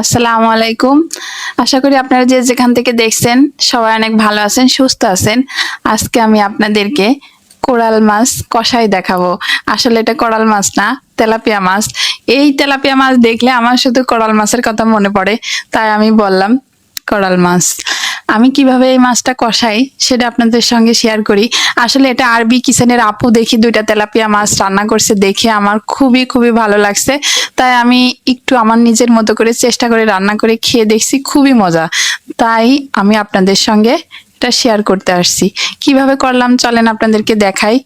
আসসালামু আলাইকুম। আশা করি আপনারা যে যেখান থেকে দেখছেন সবাই অনেক ভালো আছেন, সুস্থ আছেন। আজকে আমি আপনাদেরকে কোরাল মাছ কষাই দেখাবো। আসলে এটা কোরাল মাছ না, তেলাপিয়া মাছ। এই তেলাপিয়া মাছ দেখলে আমার শুধু কোরাল মাছের কথা মনে পড়ে, তাই আমি বললাম কোরাল মাছ। আমি কীভাবে এই মাছটা কষাই সেটা আপনাদের সঙ্গে শেয়ার করি। আসলে এটা আরবি কিচেনের আপু দেখি দুইটা তেলাপিয়া মাছ রান্না করছে দেখে আমার খুবই খুবই ভালো লাগছে। তাই আমি একটু আমার নিজের মতো করে চেষ্টা করে রান্না করে খেয়ে দেখছি, খুবই মজা। তাই আমি আপনাদের সঙ্গে এটা শেয়ার করতে আসছি। কীভাবে করলাম চলেন আপনাদেরকে দেখাই।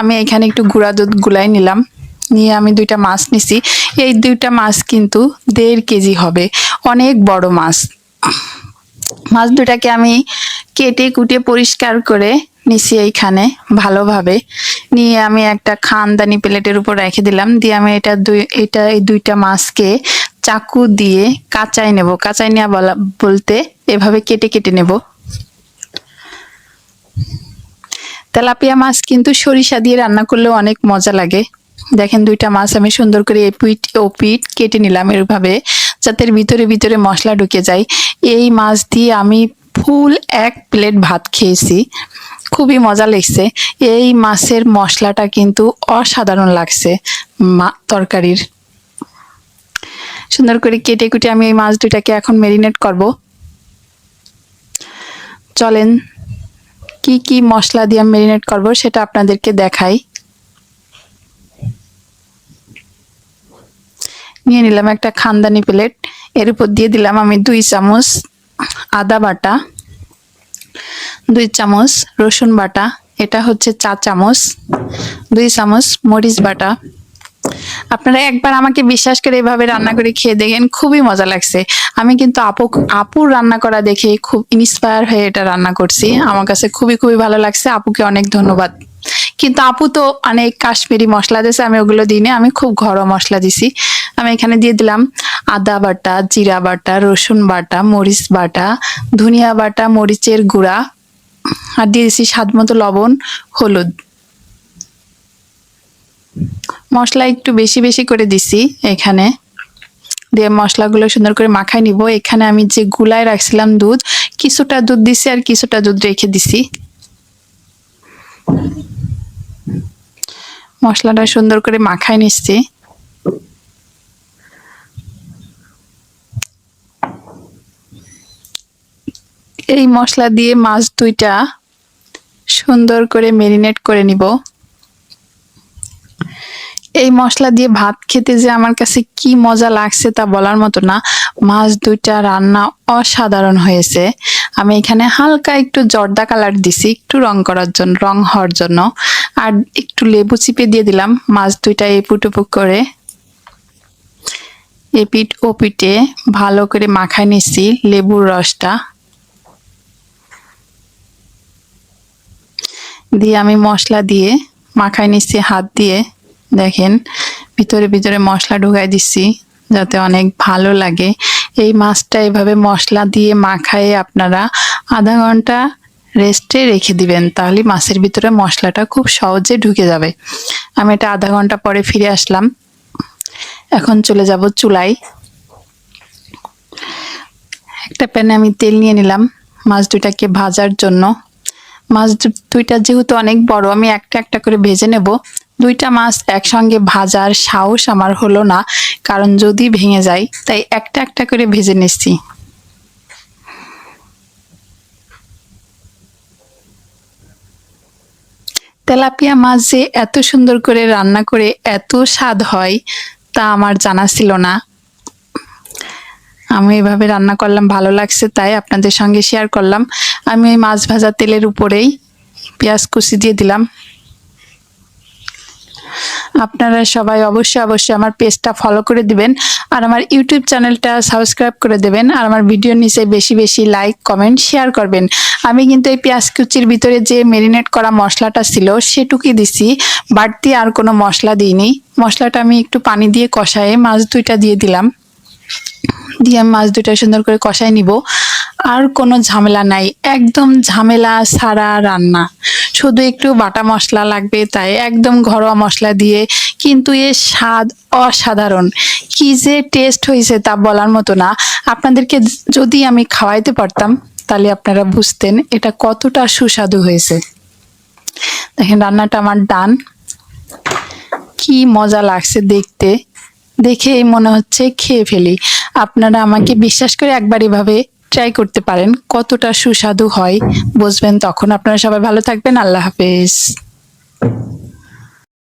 আমি এখানে একটু গুঁড়া দুধ গুলাই নিলাম। নিয়ে আমি দুইটা মাছ নিছি। এই দুইটা মাছ কিন্তু দেড় কেজি হবে। অনেক বড় মাছ। মাছ দুটাকে আমি কেটে কুটে পরিষ্কার করে নিছি এইখানে ভালোভাবে। নিয়ে আমি একটা খানদানি প্লেটের উপর রেখে দিলাম। দিয়ে আমি এটা দুই, এটা এই দুইটা মাছকে চাকু দিয়ে কাঁচাই নেব। কাঁচাই নেওয়া বলা, বলতে এভাবে কেটে কেটে নেব। তেলাপিয়া মাছ কিন্তু সরিষা দিয়ে রান্না করলেও অনেক মজা লাগে। দেখেন দুইটা মাছ আমি সুন্দর করে ও পিঠ কেটে নিলাম এরভাবে। যাতে এর ভিতরে ভিতরে মশলা ঢুকে যায়। এই মাছ দিয়ে আমি ফুল এক প্লেট ভাত খেয়েছি। খুবই মজা লাগছে। এই মাছের মশলাটা কিন্তু অসাধারণ লাগছে মা তরকারির। সুন্দর করে কেটে কুটে আমি এই মাছ দুটাকে এখন মেরিনেট করব। চলেন, কি কি মশলা দিয়ে মেরিনেট করব সেটা আপনাদেরকে দেখাই। নিয়ে নিলাম একটা খানদানি প্লেট। এর উপর দিয়ে দিলাম আমি দুই চামচ আদা বাটা, দুই চামচ রসুন বাটা, এটা হচ্ছে চা চামচ, দুই চামচ মরিচ বাটা। আপনারা একবার আমাকে বিশ্বাস করে এভাবে রান্না করে খেয়ে দেখেন, খুবই মজা লাগছে। আমি কিন্তু আপু, আপুর রান্না করা দেখে খুব ইন্সপায়ার হয়ে এটা রান্না করছি। আমার কাছে খুবই খুবই ভালো লাগছে। আপুকে অনেক ধন্যবাদ। কিন্তু আপু তো অনেক কাশ্মীরি মশলা দিয়েছে আমি ওগুলো দিই না, আমি খুব ঘরোয়া মশলা দিছি। আমি এখানে দিয়ে দিলাম আদা বাটা জিরা বাটা রসুন বাটা মরিচ বাটা ধনিয়া বাটা মরিচের গুঁড়া আর দিয়ে দিছি স্বাদ মতো লবণ হলুদ। মশলা একটু বেশি বেশি করে দিছি এখানে। দিয়ে মশলাগুলো সুন্দর করে মাখায় নিব। এখানে আমি যে গুলায় রাখছিলাম দুধ কিছুটা দুধ দিছি আর কিছুটা দুধ রেখে দিছি। মশলাটা সুন্দর করে মাখাই নিচ্ছি। এই মশলা দিয়ে মাছ দুইটা সুন্দর করে মেরিনেট করে নিব। এই মশলা দিয়ে ভাত খেতে যে আমার কাছে কি মজা লাগছে তা বলার মতো না। মাছ দুইটা রান্না অসাধারণ হয়েছে। আমি এখানে হালকা একটু জর্দা কালার দিছি, একটু রং করার জন্য রং হওয়ার জন্য। আর একটু লেবু চিপে দিয়ে দিলাম, মাছ দুইটা এপুট উপুক করে। এপিট ও পিটে ভালো করে মাখায় নিচ্ছি লেবুর রসটা। দিয়ে আমি মশলা দিয়ে মাখায় নিচ্ছি হাত দিয়ে, দেখেন, ভিতরে ভিতরে মশলা ঢুকাই দিচ্ছি যাতে অনেক ভালো লাগে। এই মাছটা এভাবে মশলা দিয়ে মাখায়ে আপনারা আধা ঘণ্টা রেস্টে রেখে দিবেন, তাহলে মাছের ভিতরে মশলাটা খুব সহজে ঢুকে যাবে। আমি এটা আধা ঘণ্টা পরে ফিরে আসলাম। এখন চলে যাব চুলায়। একটা প্যানে আমি তেল নিয়ে নিলাম মাছ দুইটাকে ভাজার জন্য। মাছ দুইটা যেহেতু অনেক বড়, আমি একটা একটা করে ভেজে নেব। দুইটা মাছ একসঙ্গে ভাজার সাহস আমার হলো না, কারণ যদি ভেঙে যায়, তাই একটা একটা করে ভেজে নিচ্ছি। তেলাপিয়া মাছ যে এত সুন্দর করে রান্না করে এত স্বাদ হয়, তা আমার জানা ছিল না। আমি এভাবে রান্না করলাম, ভালো লাগছে তাই আপনাদের সঙ্গে শেয়ার করলাম। আমি ওই মাছ ভাজা তেলের উপরেই পেঁয়াজ কুচি দিয়ে দিলাম। আপনারা সবাই অবশ্যই অবশ্যই আমার পেজটা ফলো করে দিবেন, আর আমার ইউটিউব চ্যানেলটা সাবস্ক্রাইব করে দেবেন, আর আমার ভিডিওর নিচে বেশি বেশি লাইক কমেন্ট শেয়ার করবেন। আমি কিন্তু এই পেঁয়াজ কুচির ভিতরে যে মেরিনেট করা মশলাটা ছিল সেটুকুই দিছি, বাড়তি আর কোনো মশলা দিইনি। মশলাটা আমি একটু পানি দিয়ে কষায়ে মাছ দুইটা দিয়ে দিলাম। দিয়ে আমি মাছ দুইটা সুন্দর করে কষায় নিব, আর কোনো ঝামেলা নাই, একদম ঝামেলা ছাড়া রান্না। শুধু একটু বাটা মশলা লাগবে তাই একদম ঘরোয়া মশলা দিয়ে, কিন্তু এর স্বাদ অসাধারণ। কি যে টেস্ট হয়েছে তা বলার মতো না। আপনাদেরকে যদি আমি খাওয়াইতে পারতাম, তাহলে আপনারা বুঝতেন এটা কতটা সুস্বাদু হয়েছে। দেখেন রান্নাটা আমার ডান। কি মজা লাগছে দেখতে। দেখেই মনে হচ্ছে খেয়ে ফেলি। আপনারা আমাকে বিশ্বাস করে একবার এভাবে ট্রাই করতে পারেন কতটা সুস্বাদু হয় বুঝবেন তখন। আপনারা সবাই ভালো থাকবেন আল্লাহ হাফেজ।